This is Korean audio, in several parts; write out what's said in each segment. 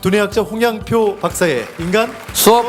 두뇌학자 홍양표 박사의 인간 수업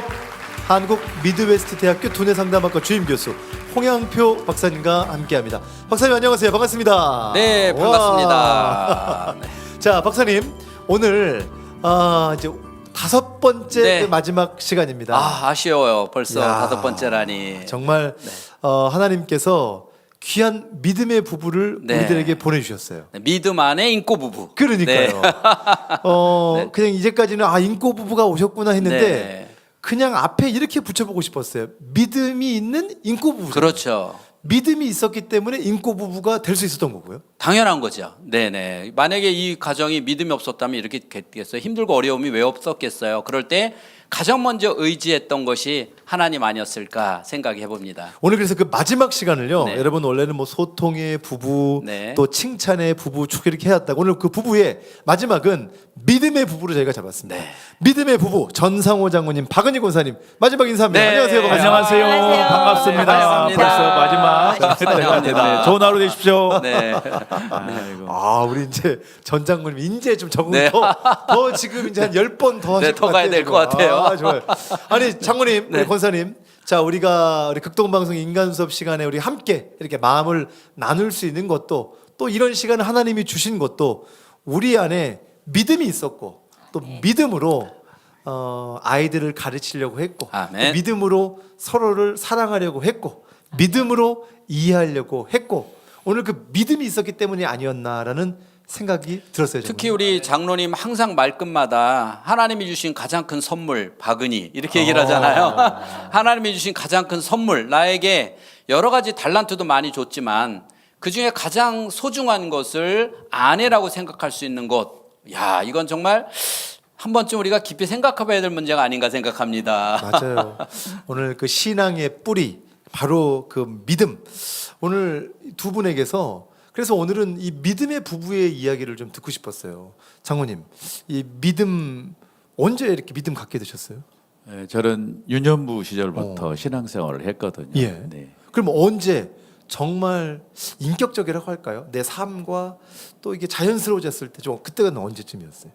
한국 미드웨스트 대학교 두뇌 상담학과 주임 교수 홍양표 박사님과 함께합니다. 박사님 안녕하세요. 반갑습니다. 네 와. 반갑습니다. 네. 자 박사님 오늘 아 이제 다섯 번째 네. 그 마지막 시간입니다. 아 아쉬워요 벌써 야, 다섯 번째라니 정말 네. 어, 하나님께서 귀한 믿음의 부부를 네. 우리들에게 보내주셨어요. 네, 믿음 안에 인고 부부 그러니까요. 네. 어 네. 그냥 이제까지는 아 인고 부부가 오셨구나 했는데 네. 그냥 앞에 이렇게 붙여보고 싶었어요. 믿음이 있는 인고 부부. 그렇죠 믿음이 있었기 때문에 인고 부부가 될 수 있었던 거고요. 당연한 거죠 네네 만약에 이 가정이 믿음이 없었다면 이렇게 됐겠어요 힘들고 어려움이 왜 없었겠어요 그럴 때 가장 먼저 의지했던 것이 하나님 아니었을까 생각해 봅니다 오늘 그래서 그 마지막 시간을요. 네. 여러분 원래는 뭐 소통의 부부, 네. 또 칭찬의 부부 쭉 이렇게 해왔다고 오늘 그 부부의 마지막은 믿음의 부부로 저희가 잡았습니다. 네. 믿음의 부부 전상호 장모님, 박은희 권사님 마지막 인사합니다. 네. 안녕하세요, 반갑습니다. 안녕하세요. 안녕하세요. 반갑습니다. 네, 반갑습니다. 벌써 마지막 환영합니다. 때가 됐네. 좋은 하루 되십시오. 네. 아, 우리 이제 전 장모님 이제 좀 적응 네. 더, 더 지금 이제 한 열 번더 하실 네, 더것 가야 될것 지금. 같아요. 아, 좋아요. 아니, 장모님, 네. 우리 권사님. 자, 우리가 우리 극동 방송 인간 수업 시간에 우리 함께 이렇게 마음을 나눌 수 있는 것도 또 이런 시간을 하나님이 주신 것도 우리 안에 믿음이 있었고 또 네. 믿음으로 어, 아이들을 가르치려고 했고 아멘. 또 믿음으로 서로를 사랑하려고 했고 믿음으로 이해하려고 했고 오늘 그 믿음이 있었기 때문이 아니었나라는 생각이 들었어요. 특히 우리 장로님 항상 말끝마다 하나님이 주신 가장 큰 선물 박은희 이렇게 얘기를 하잖아요. 하나님이 주신 가장 큰 선물 나에게 여러 가지 달란트도 많이 줬지만 그 중에 가장 소중한 것을 아내라고 생각할 수 있는 것. 야 이건 정말 한 번쯤 우리가 깊이 생각해봐야 될 문제가 아닌가 생각합니다. 맞아요. 오늘 그 신앙의 뿌리 바로 그 믿음. 오늘 두 분에게서 그래서 오늘은 이 믿음의 부부의 이야기를 좀 듣고 싶었어요. 장모님, 이 믿음 언제 이렇게 믿음 갖게 되셨어요? 예, 저는 유년부 시절부터 신앙생활을 했거든요. 어. 예. 네. 그럼 언제 정말 인격적이라고 할까요? 내 삶과 또 이게 자연스러워졌을 때 좀 그때가 언제쯤이었어요?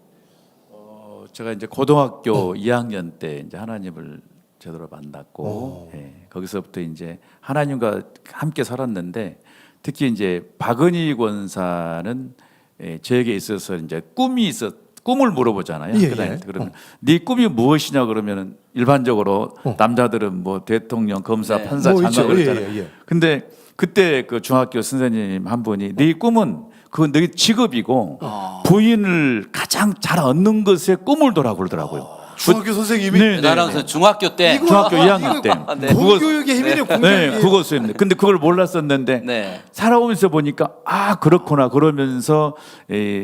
어, 제가 이제 고등학교 2학년 때 이제 하나님을 제대로 만났고 어. 예, 거기서부터 이제 하나님과 함께 살았는데 특히 이제 박은희 권사는 예, 저에게 있어서 이제 꿈이 있었 꿈을 물어보잖아요. 예, 다닐 예. 때 그러면 네 꿈이 무엇이냐 그러면은 일반적으로 남자들은 뭐 대통령, 검사, 네. 판사, 뭐 장관 있죠. 예, 그러잖아요. 예, 예. 근데 그때 그 중학교 선생님 한 분이 네 꿈은 그건 네 직업이고 부인을 가장 잘 얻는 것에 꿈을 둬라 그러더라고요. 중학교 선생님이 네, 네, 나랑 네. 중학교 때 이거- 중학교 아, 2학년 때. 이거 네. 공교육의 힘이네요. 공교육의 네, 힘. 국어 수입니다. 근데 그걸 몰랐었는데 네. 살아오면서 보니까 아 그렇구나 그러면서 에,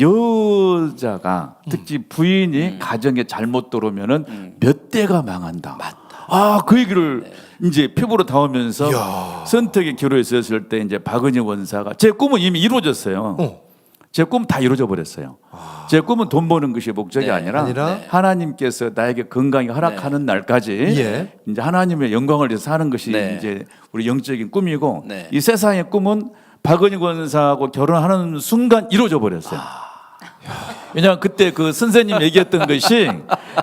여자가 특히 부인이 가정에 잘못 들어오면은 몇 대가 망한다. 아그 얘기를 이제 피부로 닿으면서. 선택의 기로에 있었을 때 이제 박은희 원사가 제 꿈은 이미 이루어졌어요. 어. 제 꿈 다 이루어져 버렸어요. 제 꿈은 돈 버는 것이 목적이 네. 아니라, 아니라? 하나님께서 나에게 건강이 허락하는 날까지 예. 이제 하나님의 영광을 위해서 사는 것이 네. 이제 우리 영적인 꿈이고 네. 이 세상의 꿈은 박은희 권사하고 결혼하는 순간 이루어져 버렸어요. 왜냐하면 그때 그 선생님 얘기했던 것이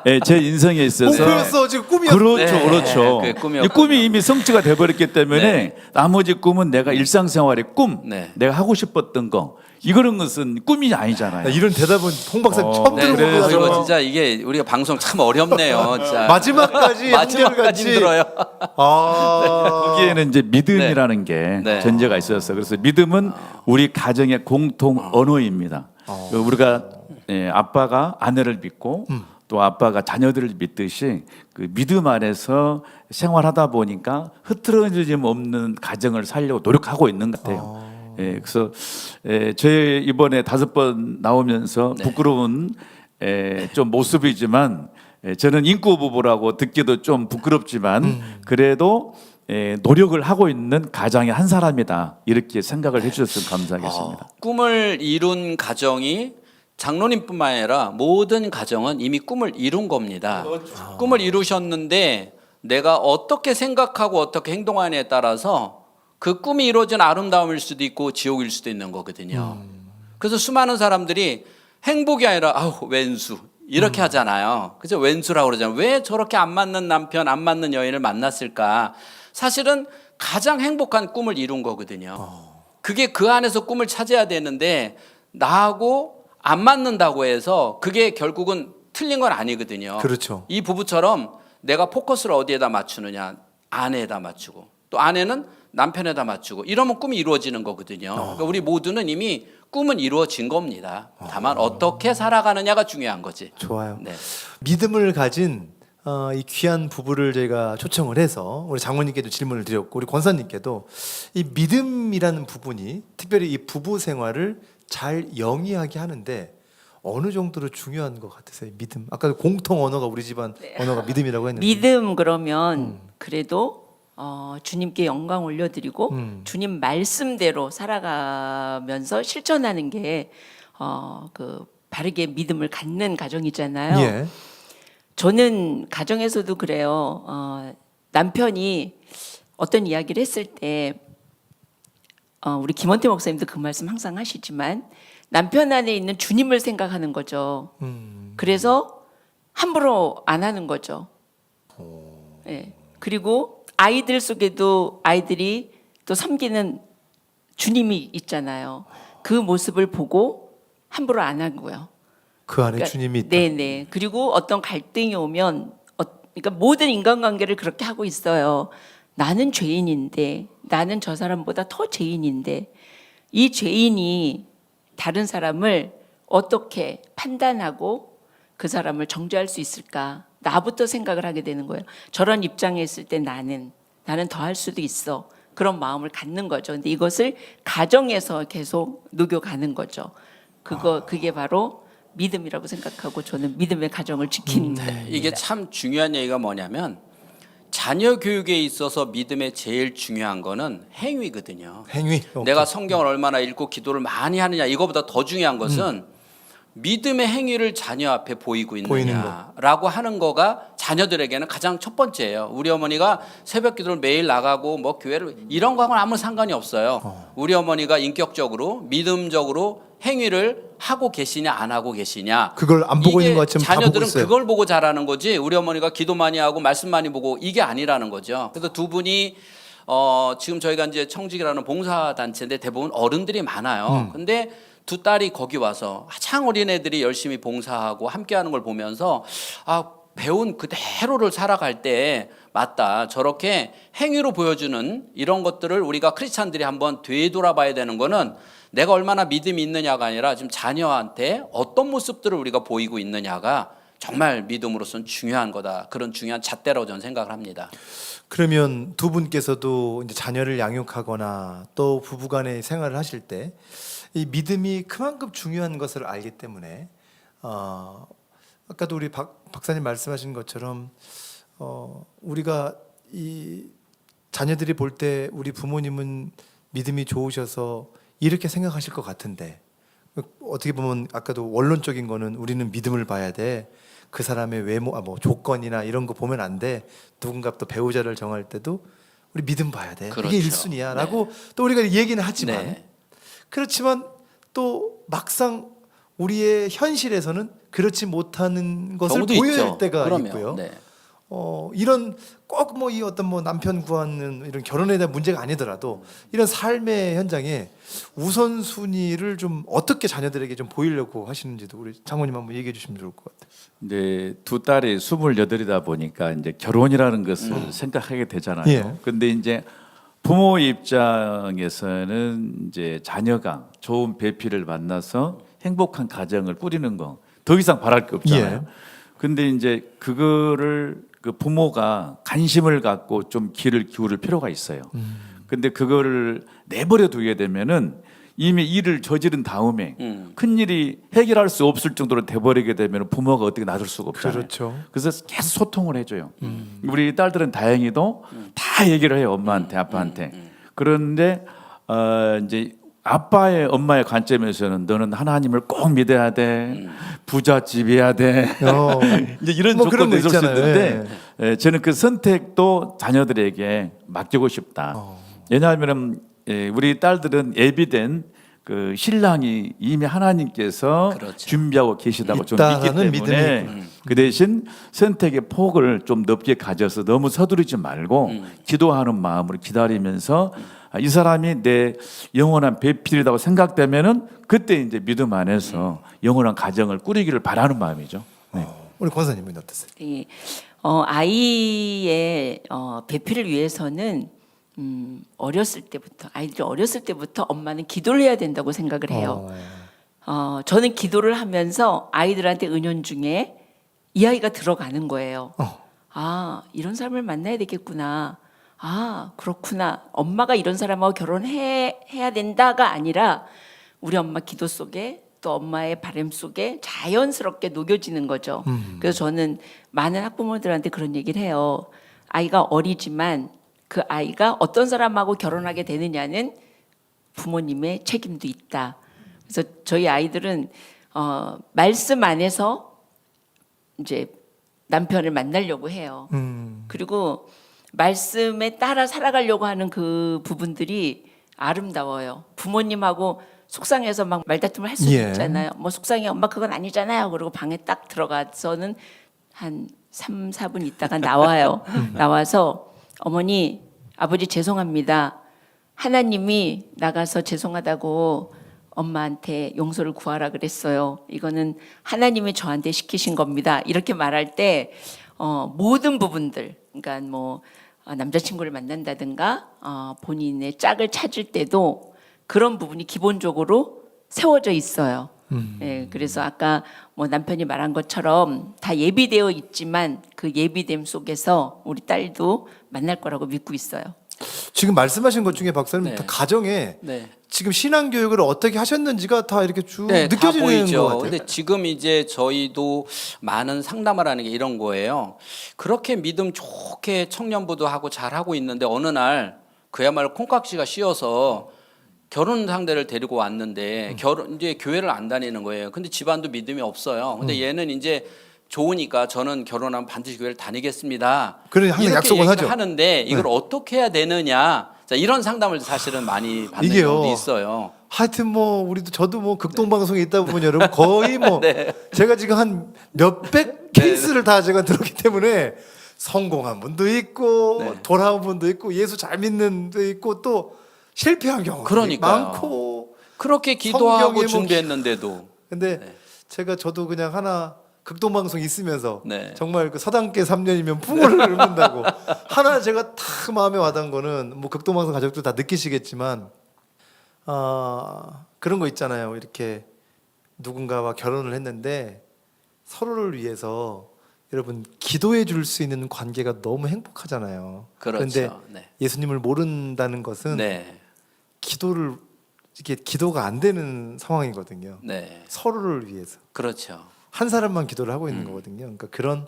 예, 제 인생에 있어서 목표였어 지금 꿈이었어. 그렇죠, 네, 그렇죠. 그 꿈이었군요. 이 꿈이 이미 성취가 돼버렸기 때문에 네. 나머지 꿈은 내가 일상생활의 꿈, 네. 내가 하고 싶었던 거 이거는 것은 꿈이 아니잖아요. 나 이런 대답은 홍 박사님 어, 처음 네, 들어보고 그래서- 진짜 이게 우리가 방송 참 어렵네요. 진짜. 마지막까지 마지막까지 힘들어요. 아 거기에는 이제 믿음이라는 게 네. 전제가 있어서 그래서 믿음은 우리 가정의 공통 언어입니다. 그 우리가 예, 아빠가 아내를 믿고 또 아빠가 자녀들을 믿듯이 그 믿음 안에서 생활하다 보니까 흐트러짐 없는 가정을 살려고 노력하고 있는 것 같아요. 예, 그래서 예, 제 이번에 다섯 번 나오면서 네. 부끄러운 에, 좀 모습이지만 에, 저는 인구 부부라고 듣기도 좀 부끄럽지만 그래도 에, 노력을 하고 있는 가장의 한 사람이다 이렇게 생각을 해주셨으면 감사하겠습니다. 어, 꿈을 이룬 가정이 장로님뿐만 아니라 모든 가정은 이미 꿈을 이룬 겁니다. 꿈을 이루셨는데 내가 어떻게 생각하고 어떻게 행동하느냐에 따라서 그 꿈이 이루어진 아름다움일 수도 있고 지옥일 수도 있는 거거든요. 그래서 수많은 사람들이 행복이 아니라 아우 왼수 이렇게 하잖아요. 그죠? 왼수라고 그러잖아요. 왜 저렇게 안 맞는 남편, 안 맞는 여인을 만났을까? 사실은 가장 행복한 꿈을 이룬 거거든요. 그게 그 안에서 꿈을 찾아야 되는데 나하고 안 맞는다고 해서 그게 결국은 틀린 건 아니거든요. 그렇죠. 이 부부처럼 내가 포커스를 어디에다 맞추느냐 아내에다 맞추고 또 아내는 남편에다 맞추고 이러면 꿈이 이루어지는 거거든요. 그러니까 우리 모두는 이미 꿈은 이루어진 겁니다. 다만 어 떻게 살아가느냐가 중요한 거지. 좋아요. 네. 믿음을 가진 어, 이 귀한 부부를 저희가 초청을 해서 우리 장모님께도 질문을 드렸고 우리 권사님께도 이 믿음이라는 부분이 특별히 이 부부 생활을 잘 영위하게 하는데 어느 정도로 중요한 것 같으세요? 믿음. 아까 공통 언어가 우리 집안 언어가 믿음이라고 했는데. 믿음 그러면 그래도 어, 주님께 영광 올려드리고 음. 주님 말씀대로 살아가면서 실천하는 게 어, 그 바르게 믿음을 갖는 가정이잖아요. 예. 저는 가정에서도 그래요. 어, 남편이 어떤 이야기를 했을 때 어, 우리 김원태 목사님도 그 말씀 항상 하시지만 남편 안에 있는 주님을 생각하는 거죠. 음. 그래서 함부로 안 하는 거죠. 예. 그리고 아이들 속에도 아이들이 또 섬기는 주님이 있잖아요. 그 모습을 보고 함부로 안 하고요. 그 안에 그러니까 주님이 있다. 네네. 그리고 어떤 갈등이 오면, 어, 그러니까 모든 인간관계를 그렇게 하고 있어요. 나는 죄인인데, 나는 저 사람보다 더 죄인인데, 이 죄인이 다른 사람을 어떻게 판단하고 그 사람을 정죄할 수 있을까? 나부터 생각을 하게 되는 거예요. 저런 입장에 있을 때 나는, 나는 더 할 수도 있어. 그런 마음을 갖는 거죠. 근데 이것을 가정에서 계속 녹여가는 거죠. 그거, 그게 바로 믿음이라고 생각하고 저는 믿음의 가정을 지키는 거예요. 이게 참 중요한 얘기가 뭐냐면 자녀 교육에 있어서 믿음의 제일 중요한 거는 행위거든요. 행위. 내가 성경을 얼마나 읽고 기도를 많이 하느냐 이거보다 더 중요한 것은 믿음의 행위를 자녀 앞에 보이고 보이는 있느냐라고 하는 거가 자녀들에게는 가장 첫 번째예요. 우리 어머니가 새벽 기도를 매일 나가고 뭐 교회를 이런 거하고는 아무 상관이 없어요. 우리 어머니가 인격적으로 믿음적으로 행위를 하고 계시냐 안 하고 계시냐 그걸 안 보고 있는 것처럼 다 보고 자녀들은 있어요. 그걸 보고 자라는 거지 우리 어머니가 기도 많이 하고 말씀 많이 보고 이게 아니라는 거죠. 그래서 두 분이 어 지금 저희가 이제 청직이라는 봉사 단체인데 대부분 어른들이 많아요. 음. 근데 두 딸이 거기 와서 한창 어린 애들이 열심히 봉사하고 함께 하는 걸 보면서 아 배운 그대로를 살아갈 때 맞다 저렇게 행위로 보여주는 이런 것들을 우리가 크리스찬들이 한번 되돌아봐야 되는 거는 내가 얼마나 믿음이 있느냐가 아니라 지금 자녀한테 어떤 모습들을 우리가 보이고 있느냐가 정말 믿음으로서는 중요한 거다 그런 중요한 잣대라고 저는 생각을 합니다. 그러면 두 분께서도 이제 자녀를 양육하거나 또 부부간의 생활을 하실 때 이 믿음이 그만큼 중요한 것을 알기 때문에 어, 아까도 우리 박 박사님 말씀하신 것처럼 어, 우리가 이 자녀들이 볼 때 우리 부모님은 믿음이 좋으셔서 이렇게 생각하실 것 같은데 어떻게 보면 아까도 원론적인 거는 우리는 믿음을 봐야 돼. 그 사람의 외모, 아, 뭐 조건이나 이런 거 보면 안 돼. 누군가 또 배우자를 정할 때도 우리 믿음 봐야 돼. 그렇죠. 이게 1순위야라고 또 우리가 얘기는 하지만 네. 그렇지만 또 막상 우리의 현실에서는 그렇지 못하는 것을 보여야 있죠. 할 때가 그럼요. 있고요. 네. 어, 이런 꼭 뭐 이 어떤 뭐 남편 구하는 이런 결혼에 대한 문제가 아니더라도 이런 삶의 현장에 우선순위를 좀 어떻게 자녀들에게 좀 보이려고 하시는지도 우리 장모님 한번 얘기해 주시면 좋을 것 같아요. 이제 두 딸이 스물여덟이다 보니까 이제 결혼이라는 것을 생각하게 되잖아요. 예. 근데 이제 부모 입장에서는 이제 자녀가 좋은 배필을 만나서 행복한 가정을 꾸리는 거 더 이상 바랄 게 없잖아요. 예. 근데 이제 그거를 그 부모가 관심을 갖고 좀 길을 기울일 필요가 있어요. 근데 그거를 내버려 두게 되면은 이미 일을 저지른 다음에 음. 큰 일이 해결할 수 없을 정도로 돼버리게 되면 부모가 어떻게 놔둘 수가 없잖아요. 그렇죠. 그래서 계속 소통을 해줘요. 우리 딸들은 다행히도 다 얘기를 해요 엄마한테 아빠한테. 그런데 어, 이제 아빠의 엄마의 관점에서는 너는 하나님을 꼭 믿어야 돼, 부잣집이야 돼. 어, 이제 이런 뭐 그런 조건도 거 있을 수 있잖아요. 있는데 예, 저는 그 선택도 자녀들에게 맡기고 싶다. 어. 왜냐하면 우리 딸들은 예비된 그 신랑이 이미 하나님께서 그렇죠. 준비하고 계시다고 좀 믿기 있다라는 때문에 믿음이 그 대신 선택의 폭을 좀 넓게 가져서 너무 서두르지 말고 기도하는 마음으로 기다리면서 아, 이 사람이 내 영원한 배필이라고 생각되면은 그때 이제 믿음 안에서 영원한 가정을 꾸리기를 바라는 마음이죠. 네. 우리 권사님은 어떠세요? 이, 어, 아이의 어, 배필을 위해서는 음, 어렸을 때부터 아이들이 어렸을 때부터 엄마는 기도를 해야 된다고 생각을 해요. 어, 저는 기도를 하면서 아이들한테 은연 중에 이 아이가 들어가는 거예요. 어. 아, 이런 사람을 만나야 되겠구나. 아, 그렇구나. 엄마가 이런 사람하고 결혼해 해야 된다가 아니라 우리 엄마 기도 속에 또 엄마의 바람 속에 자연스럽게 녹여지는 거죠. 그래서 저는 많은 학부모들한테 그런 얘기를 해요. 아이가 어리지만 그 아이가 어떤 사람하고 결혼하게 되느냐는 부모님의 책임도 있다. 그래서 저희 아이들은 어, 말씀 안에서 이제 남편을 만나려고 해요. 음. 그리고 말씀에 따라 살아가려고 하는 그 부분들이 아름다워요. 부모님하고 속상해서 막 말다툼을 할 수도 예. 있잖아요. 뭐 속상해 엄마 그건 아니잖아요. 그리고 방에 딱 들어가서는 한 3, 4분 있다가 나와요. 나와서 어머니, 아버지 죄송합니다. 하나님이 나가서 죄송하다고 엄마한테 용서를 구하라 그랬어요. 이거는 하나님이 저한테 시키신 겁니다. 이렇게 말할 때 어, 모든 부분들, 그러니까 뭐 어, 남자친구를 만난다든가 어, 본인의 짝을 찾을 때도 그런 부분이 기본적으로 세워져 있어요. 예, 그래서 아까 뭐 남편이 말한 것처럼 다 예비되어 있지만 그 예비됨 속에서 우리 딸도 만날 거라고 믿고 있어요. 지금 말씀하신 것 중에 박사님 네. 다 가정에 네. 지금 신앙 교육을 어떻게 하셨는지가 다 이렇게 쭉 네, 다 느껴지는 보이죠. 것 같아요. 근데 지금 이제 저희도 많은 상담을 하는 게 이런 거예요. 그렇게 믿음 좋게 청년부도 하고 잘 하고 있는데 어느 날 그야말로 콩깍지가 씌어서 결혼 상대를 데리고 왔는데 결혼 이제 교회를 안 다니는 거예요. 근데 집안도 믿음이 없어요. 근데 얘는 이제 좋으니까 저는 결혼하면 반드시 교회를 다니겠습니다. 그래, 항상 얘기를 하죠. 네. 하는데 이걸 어떻게 해야 되느냐. 자, 이런 상담을 사실은 많이 받는 이게요. 경우도 있어요. 하여튼 뭐 우리도 저도 뭐 극동 방송에 있다 보면 여러분 거의 뭐 네. 제가 지금 한 몇백 케이스를 다 제가 들었기 때문에 성공한 분도 있고 네. 돌아온 분도 있고 예수 잘 믿는 분도 있고 또 실패한 경우도 그러니까요. 많고 그렇게 기도하고 성경에 뭐 준비했는데도 근데 네. 제가 저도 그냥 하나 극동 방송 있으면서 네. 정말 그 서당계 3년이면 풍어를 읊는다고 하나 제가 탁 마음에 와닿은 거는 뭐 극동 방송 가족들 다 느끼시겠지만 아 그런 거 있잖아요 이렇게 누군가와 결혼을 했는데 서로를 위해서 여러분 기도해 줄 수 있는 관계가 너무 행복하잖아요. 그렇죠. 런데 네. 예수님을 모른다는 것은 네. 기도를 이게 기도가 안 되는 상황이거든요. 네. 서로를 위해서 그렇죠. 한 사람만 기도를 하고 음. 있는 거거든요. 그러니까 그런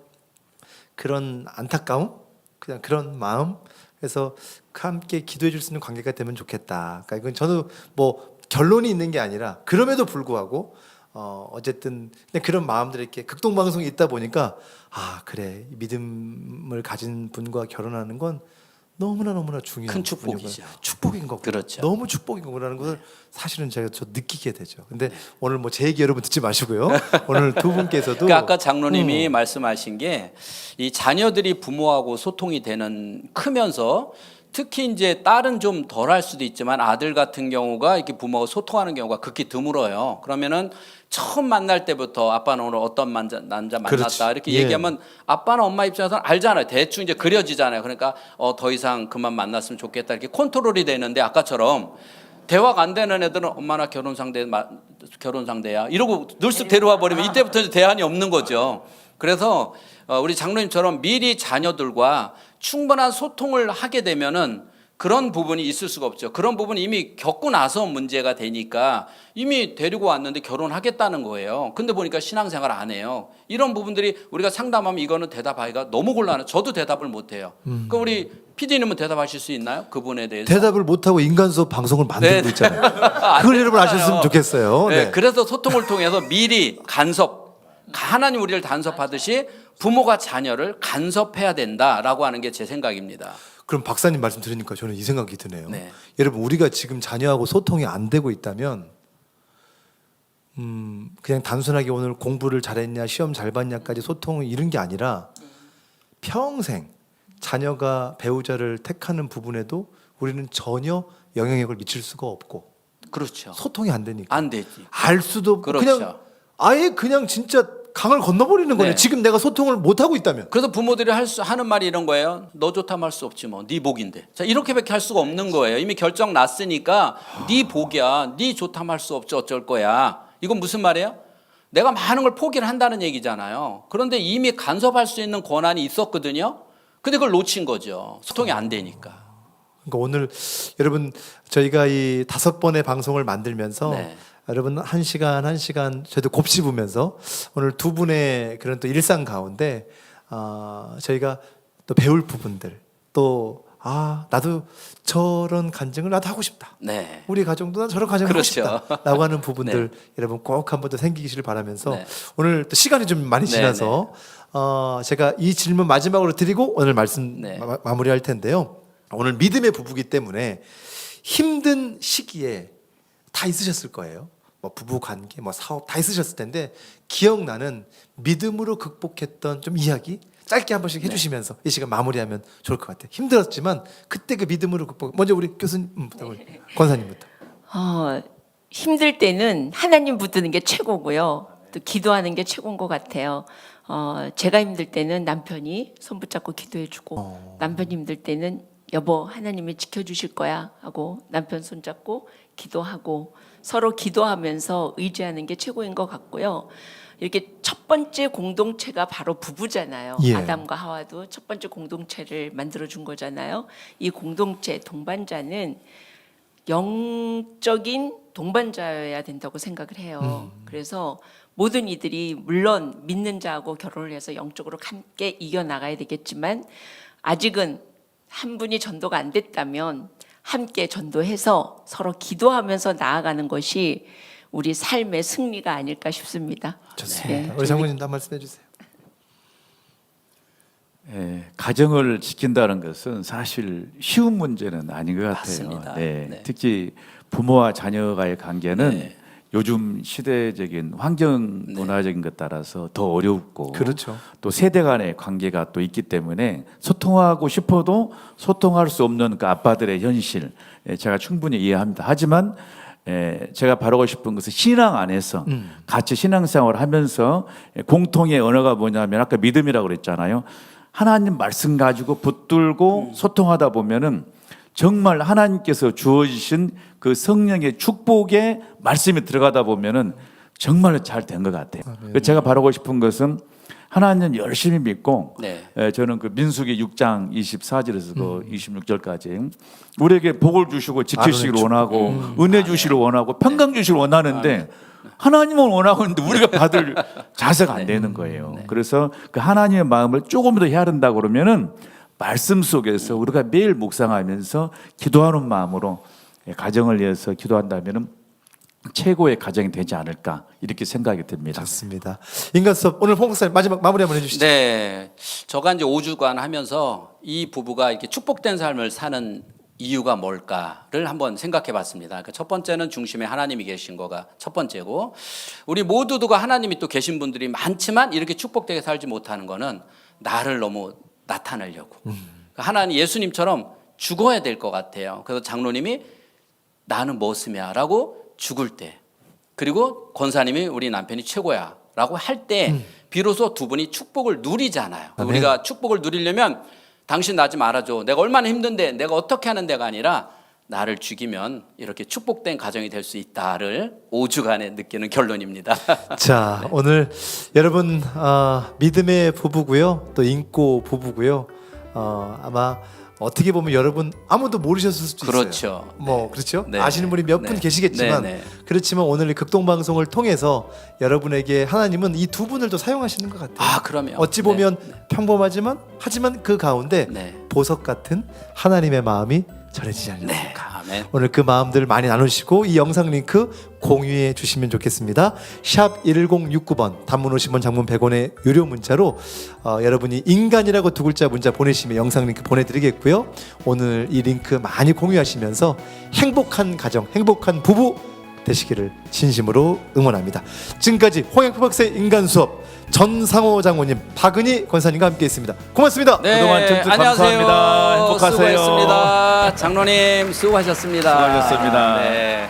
그런 안타까움, 그냥 그런 마음, 그래서 함께 기도해 줄 수 있는 관계가 되면 좋겠다. 그러니까 이건 저는 뭐 결론이 있는 게 아니라 그럼에도 불구하고 어 어쨌든 그냥 그런 마음들이 이렇게 극동 방송이 있다 보니까 아 그래 이 믿음을 가진 분과 결혼하는 건 너무나 너무나 중요한 큰 축복이죠. 축복인 거고 그렇죠. 너무 축복인 거라는 걸 사실은 제가 저 느끼게 되죠. 근데 오늘 뭐 제 얘기 여러분 듣지 마시고요. 오늘 두 분께서도 그러니까 아까 장로님이 음. 말씀하신 게 이 자녀들이 부모하고 소통이 되는 크면서 특히 이제 딸은 좀 덜 할 수도 있지만 아들 같은 경우가 이렇게 부모하고 소통하는 경우가 극히 드물어요. 그러면은 처음 만날 때부터 아빠는 오늘 어떤 남자, 남자 만났다 그렇지. 이렇게 예. 얘기하면 아빠는 엄마 입장에서는 알잖아요. 대충 이제 그려지잖아요. 그러니까 어, 더 이상 그만 만났으면 좋겠다 이렇게 컨트롤이 되는데 아까처럼 대화가 안 되는 애들은 엄마나 결혼 상대 마- 결혼 상대야 이러고 늘쓱 데려와 버리면 이때부터 이제 대안이 없는 거죠. 그래서 어, 우리 장로님처럼 미리 자녀들과 충분한 소통을 하게 되면은 그런 부분이 있을 수가 없죠. 그런 부분이 이미 겪고 나서 문제가 되니까 이미 데리고 왔는데 결혼하겠다는 거예요. 근데 보니까 신앙생활 안 해요. 이런 부분들이 우리가 상담하면 이거는 대답하기가 너무 곤란해요. 저도 대답을 못 해요. 그럼 우리 PD님은 대답하실 수 있나요? 그분에 대해서? 대답을 못 하고 인간 수업 방송을 만들고 네. 있잖아요. 안 그걸 여러분. 아셨으면 좋겠어요. 네, 네. 그래서 소통을 통해서 미리 간섭, 하나님 우리를 간섭하듯이 부모가 자녀를 간섭해야 된다라고 하는 게 제 생각입니다. 그럼 박사님 말씀 들으니까 저는 이 생각이 드네요. 네. 여러분 우리가 지금 자녀하고 소통이 안 되고 있다면 음, 그냥 단순하게 오늘 공부를 잘했냐, 시험 잘 봤냐까지 소통을 이런 게 아니라 평생 자녀가 배우자를 택하는 부분에도 우리는 전혀 영향력을 미칠 수가 없고 그렇죠. 소통이 안 되니까 안 되지. 알 수도 없고 그렇죠. 그냥 아예 그냥 진짜 강을 건너버리는 거네. 네. 지금 내가 소통을 못 하고 있다면. 그래서 부모들이 할 수, 하는 말이 이런 거예요. 너 좋다면 할 수 없지 뭐. 네 복인데. 자, 이렇게밖에 할 수가 없는 거예요. 이미 결정 났으니까 네 복이야. 네 좋다면 할 수 없지 어쩔 거야. 이건 무슨 말이에요? 내가 많은 걸 포기를 한다는 얘기잖아요. 그런데 이미 간섭할 수 있는 권한이 있었거든요. 근데 그걸 놓친 거죠. 소통이 안 되니까. 그러니까 오늘 여러분 저희가 이 다섯 번의 방송을 만들면서 네. 여러분 한 시간 한 시간 저희도 곱씹으면서 오늘 두 분의 그런 또 일상 가운데 아 저희가 또 배울 부분들 또 아 나도 저런 간증을 나도 하고 싶다. 네. 우리 가정도 난 저런 가정을 그렇죠. 하고 싶다라고 하는 부분들 여러분 꼭 한번 더 생기시를 바라면서 네. 오늘 또 시간이 좀 많이 네, 지나서 어, 제가 이 질문 마지막으로 드리고 오늘 말씀 네. 마, 마무리할 텐데요. 오늘 믿음의 부부기 때문에 힘든 시기에 다 있으셨을 거예요. 뭐 부부 관계, 뭐 사업 다 있으셨을 텐데 기억나는 믿음으로 극복했던 좀 이야기 짧게 한 번씩 네. 해주시면서 이 시간 마무리하면 좋을 것 같아요. 힘들었지만 그때 그 믿음으로 극복. 먼저 우리 교수님부터 우리 권사님부터. 어, 힘들 때는 하나님 붙드는 게 최고고요. 또 기도하는 게 최고인 것 같아요. 어, 제가 힘들 때는 남편이 손 붙잡고 기도해주고 남편 힘들 때는 여보 하나님이 지켜주실 거야 하고 남편 손 잡고 기도하고 서로 기도하면서 의지하는 게 최고인 것 같고요. 이렇게 첫 번째 공동체가 바로 부부잖아요. 예. 아담과 하와도 첫 번째 공동체를 만들어 준 거잖아요. 이 공동체 동반자는 영적인 동반자여야 된다고 생각을 해요. 그래서 모든 이들이 물론 믿는 자하고 결혼을 해서 영적으로 함께 이겨 나가야 되겠지만 아직은 한 분이 전도가 안 됐다면 함께 전도해서 서로 기도하면서 나아가는 것이 우리 삶의 승리가 아닐까 싶습니다. 좋습니다. 네. 우리 장모님도 한 말씀 해 주세요. 예, 가정을 지킨다는 것은 사실 쉬운 문제는 아닌 것 같아요. 맞습니다. 네, 네. 특히 부모와 자녀가의 관계는 네. 요즘 시대적인 환경 문화적인 것 따라서 더 어렵고 그렇죠. 또 세대 간의 관계가 또 있기 때문에 소통하고 싶어도 소통할 수 없는 그 아빠들의 현실 예, 제가 충분히 이해합니다. 하지만 예, 제가 바라고 싶은 것은 신앙 안에서 같이 신앙생활을 하면서 예, 공통의 언어가 뭐냐면 아까 믿음이라고 그랬잖아요. 하나님 말씀 가지고 붙들고 소통하다 보면은 정말 하나님께서 주어지신 그 성령의 축복의 말씀이 들어가다 보면은 정말 잘 된 것 같아요. 그래서 제가 바라고 싶은 것은 하나님 열심히 믿고 네. 에, 저는 그 민수기 6장 24절에서 그 26절까지 우리에게 복을 주시고 지키시기를 원하고 은혜 주시기를 원하고 평강 주시기를 원하는데 하나님은 원하고 있는데 우리가 받을 자세가 안 되는 거예요. 그래서 그 하나님의 마음을 조금 더 헤아른다 그러면은 말씀 속에서 우리가 매일 묵상하면서 기도하는 마음으로 예, 가정을 위해서 기도한다면은 최고의 가정이 되지 않을까 이렇게 생각이 듭니다. 좋습니다. 인간 수업 오늘 홍 목사님 마지막 마무리 한번 해주시죠. 네. 저가 이제 5주간 하면서 이 부부가 이렇게 축복된 삶을 사는 이유가 뭘까를 한번 생각해 봤습니다. 그 첫 번째는 중심에 하나님이 계신 거가 첫 번째고 우리 모두가 하나님이 또 계신 분들이 많지만 이렇게 축복되게 살지 못하는 거는 나를 너무 나타내려고. 그러니까 하나님 예수님처럼 죽어야 될 것 같아요. 그래서 장로님이 나는 머슴이야라고 죽을 때 그리고 권사님이 우리 남편이 최고야라고 할때 비로소 두 분이 축복을 누리잖아요. 아멘. 우리가 축복을 누리려면 당신 나지 말아줘. 내가 얼마나 힘든데 내가 어떻게 하는 데가 아니라 나를 죽이면 이렇게 축복된 가정이 될 수 있다를 5주간에 느끼는 결론입니다. 자 오늘 여러분 어, 믿음의 부부고요 또 인고 부부고요 어, 아마 어떻게 보면 여러분 아무도 모르셨을 수도 있어요. 그렇죠. 뭐 그렇죠. 네. 아시는 분이 몇분 네. 계시겠지만 네, 네. 그렇지만 오늘 이 극동 방송을 통해서 여러분에게 하나님은 이 두 분을 또 사용하시는 것 같아요. 아, 그럼요. 어찌 보면 평범하지만 하지만 그 가운데 네. 보석 같은 하나님의 마음이 전해지지 않을까. 네. 오늘 그 마음들을 많이 나누시고 이 영상 링크 공유해 주시면 좋겠습니다. 샵 1069번 단문 50원 장문 100원의 유료 문자로 어, 여러분이 인간이라고 두 글자 문자 보내시면 영상 링크 보내드리겠고요. 오늘 이 링크 많이 공유하시면서 행복한 가정, 행복한 부부 되시기를 진심으로 응원합니다. 지금까지 홍영표 박사의 인간 수업 전상호 장모님, 박은희 권사님과 함께했습니다. 고맙습니다. 네, 그동안 좀 안녕하세요. 감사합니다. 행복하세요. 수고했습니다. 장로님 수고하셨습니다. 수고하셨습니다. 네.